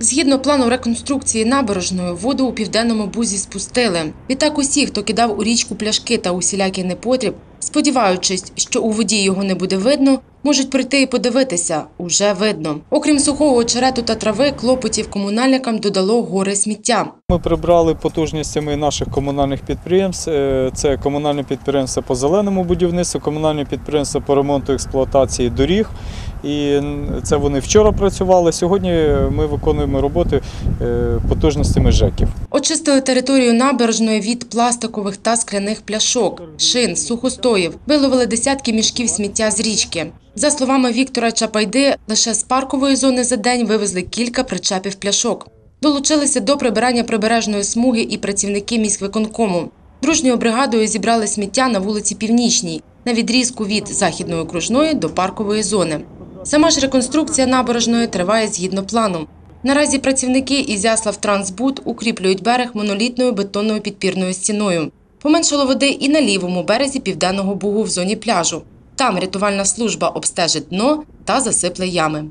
Згідно плану реконструкції набережної, воду у південному бузі спустили. Відтак усі, хто кидав у річку пляшки та усілякий непотріб, сподіваючись, що у воді його не буде видно, можуть прийти і подивитися. Уже видно. Окрім сухого очерету та трави, клопотів комунальникам додало горе сміття. Ми прибрали потужностями наших комунальних підприємств. Е, Це комунальне підприємство по зеленому будівництву, комунальне підприємство по ремонту експлуатації доріг. І це вони вчора працювали. Сьогодні ми виконуємо роботи е, потужностями ЖЕКів. Очистили територію набережної від пластикових та скляних пляшок, шин, сухостоїв, виловили десятки мішків сміття з річки. За словами Віктора Чапайди, лише з паркової зони за день вивезли кілька причепів пляшок. Долучилися до прибирання прибережної смуги і працівники міськвиконкому. Дружньою бригадою зібрали сміття на вулиці Північній, на відрізку від західної окружної до паркової зони. Сама ж реконструкція набережної триває згідно плану. Наразі працівники із Яслав-Трансбуд укріплюють берег монолітною бетонною підпірною стіною. Поменшало води і на лівому березі південного бугу в зоні пляжу. Там рятувальна служба обстежить дно та засипле ями.